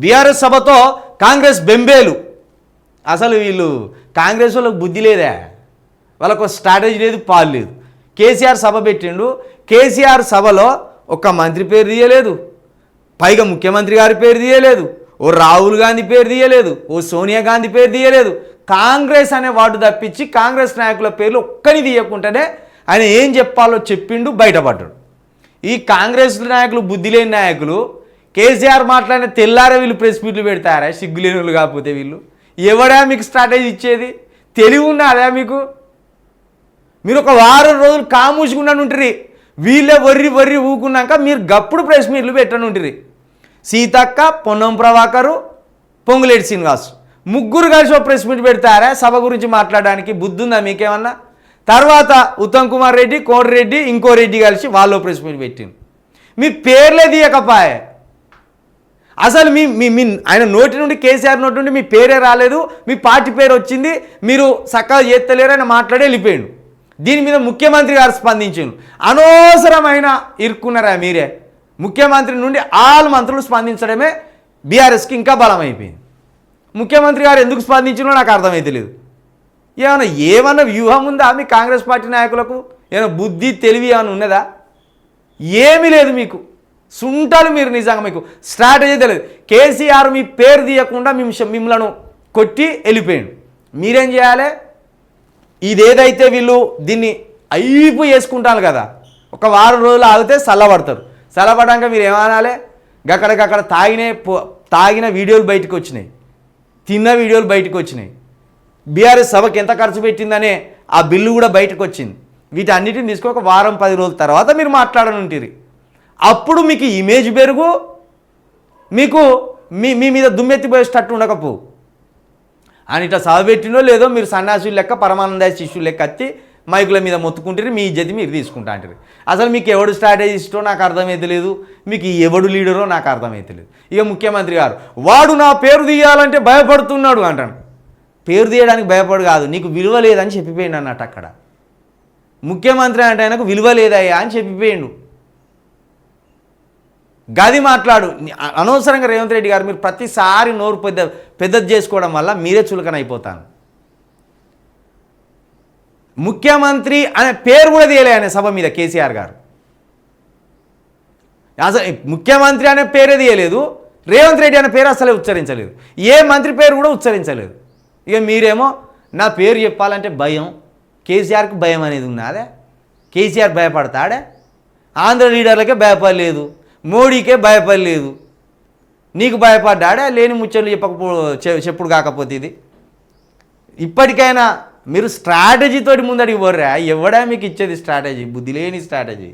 BRS సభతో Congress బెంబేలు. అసలు వీళ్ళు కాంగ్రెస్ వాళ్ళకి బుద్ధి లేదే. వాళ్ళకు స్ట్రాటజీ లేదు పాలు లేదు. కేసీఆర్ సభ పెట్టిండు. కేసీఆర్ సభలో ఒక్క మంత్రి పేరు తీయలేదు. పైగా ముఖ్యమంత్రి గారి పేరు తీయలేదు. ఓ రాహుల్ గాంధీ పేరు తీయలేదు. ఓ సోనియా గాంధీ పేరు తీయలేదు. కాంగ్రెస్ అనే వాడు తప్పించి కాంగ్రెస్ నాయకుల పేర్లు ఒక్కని తీయకుండానే ఆయన ఏం చెప్పాలో చెప్పిండు బయటపడ్డాడు. ఈ కాంగ్రెస్ నాయకులు బుద్ధి లేని నాయకులు కేసీఆర్ మాట్లాడిన తెల్లారే వీళ్ళు ప్రెస్ మీట్లు పెడతారా? సిగ్గులేనులు వాళ్ళు కాకపోతే వీళ్ళు. ఎవడా మీకు స్ట్రాటజీ ఇచ్చేది? తెలివి ఉన్నారా మీకు? మీరు ఒక వారం రోజులు కామూసుకున్నాను ఉంటుంది వీళ్ళే వర్రి వర్రి ఊకున్నాక మీరు గప్పుడు ప్రెస్ మీట్లు పెట్టను ఉంటుంది సీతక్క పొన్నం ప్రభాకరు పొంగులేటి శ్రీనివాస్. ముగ్గురు కలిసి ఒక ప్రెస్ మీట్ పెడతారా? సభ గురించి మాట్లాడడానికి బుద్ధి ఉందా మీకేమన్నా? తర్వాత ఉత్తమ్ కుమార్ రెడ్డి కోటిరెడ్డి ఇంకో రెడ్డి కలిసి వాళ్ళు ప్రెస్ మీట్ పెట్టింది మీ పేర్లే తీయకపాయే. అసలు మీ మీ మీ ఆయన నోటి నుండి కేసీఆర్ నోటి నుండి మీ పేరే రాలేదు మీ పార్టీ పేరు వచ్చింది మీరు చక్కగా చేస్తలేరు ఆయన మాట్లాడి వెళ్ళిపోయాడు. దీని మీద ముఖ్యమంత్రి గారు స్పందించారు అనవసరమైన ఇరుక్కున్నారా మీరే? ముఖ్యమంత్రి నుండి ఆల్ మంత్రులు స్పందించడమే బీఆర్ఎస్కి ఇంకా బలం అయిపోయింది ముఖ్యమంత్రి గారు ఎందుకు స్పందించినో నాకు అర్థమైతే లేదు. ఏమైనా ఏమన్నా వ్యూహం ఉందా మీ కాంగ్రెస్ పార్టీ నాయకులకు? ఏమైనా బుద్ధి తెలివి ఏమైనా ఉన్నదా? ఏమీ లేదు మీకు. సుంటాలు మీరు నిజంగా మీకు స్ట్రాటజీ తెలియదు. కేసీఆర్ మీ పేరు తీయకుండా మిమ్ మిమ్మలను కొట్టి వెళ్ళిపోయాడు. మీరేం చేయాలి? ఇదేదైతే వీళ్ళు దీన్ని అయిపు చేసుకుంటారు కదా ఒక వారం రోజులు ఆగితే చల్లబడతారు. చల్లబడ్డాక మీరు ఏమనాలి? గక్కడికక్కడ తాగిన పో- తాగిన వీడియోలు బయటకు వచ్చినాయి. తిన్న వీడియోలు బయటకు వచ్చినాయి. బీఆర్ఎస్ సభకి ఎంత ఖర్చు పెట్టిందనే ఆ బిల్లు కూడా బయటకు వచ్చింది. వీటన్నిటిని తీసుకొని ఒక వారం పది రోజుల తర్వాత మీరు మాట్లాడనుంటిరి. అప్పుడు మీకు ఇమేజ్ పెరుగు మీకు మీ మీ మీద దుమ్మెత్తిపోయేటట్టు ఉండకపోవు అని ఇట్లా చదివెట్టినో లేదో మీరు సన్యాసులు లెక్క పరమానంద శిష్యులు లెక్క వచ్చి మైకుల మీద మొత్తుకుంటారు మీ ఇజ్జతి మీరు తీసుకుంటా అంటారు అసలు మీకు ఎవడు స్ట్రాటజిస్టో నాకు అర్థమవుతలేదు మీకు ఎవడు లీడరో నాకు అర్థమవుతలేదు ఇక ముఖ్యమంత్రి గారు వాడు నా పేరు తీయాలంటే భయపడుతున్నాడు అంటాను పేరు తీయడానికి భయపడు కాదు నీకు విలువ లేదని చెప్పిపోయిండు అన్నట్టు అక్కడ. ముఖ్యమంత్రి అంటే ఆయనకు విలువ లేదయ్యా అని చెప్పిపోయిండు. గది మాట్లాడు. అనవసరంగా రేవంత్ రెడ్డి గారు మీరు ప్రతిసారి నోరు పెద్ద పెద్దది చేసుకోవడం వల్ల మీరే చులకన అయిపోతాను ముఖ్యమంత్రి అనే పేరు కూడా తీయలే ఆయన సభ మీద కేసీఆర్ గారు. అసలు ముఖ్యమంత్రి అనే పేరే తీయలేదు రేవంత్ రెడ్డి అనే పేరు అసలే ఉచ్చరించలేదు. ఏ మంత్రి పేరు కూడా ఉచ్చరించలేదు. ఇక మీరేమో నా పేరు చెప్పాలంటే భయం కేసీఆర్కి భయం అనేది ఉన్నదే? కేసీఆర్ భయపడతాడే? ఆంధ్ర లీడర్లకే భయపడలేదు. మోడీకే భయపడలేదు. నీకు భయపడ్డాడే? లేని ముచ్చట్లు చెప్పకపో చెప్పుడు కాకపోతే ఇది. ఇప్పటికైనా మీరు స్ట్రాటజీతోటి ముందడికి పోర్రా? ఎవడా మీకు ఇచ్చేది స్ట్రాటజీ? బుద్ధి లేని స్ట్రాటజీ.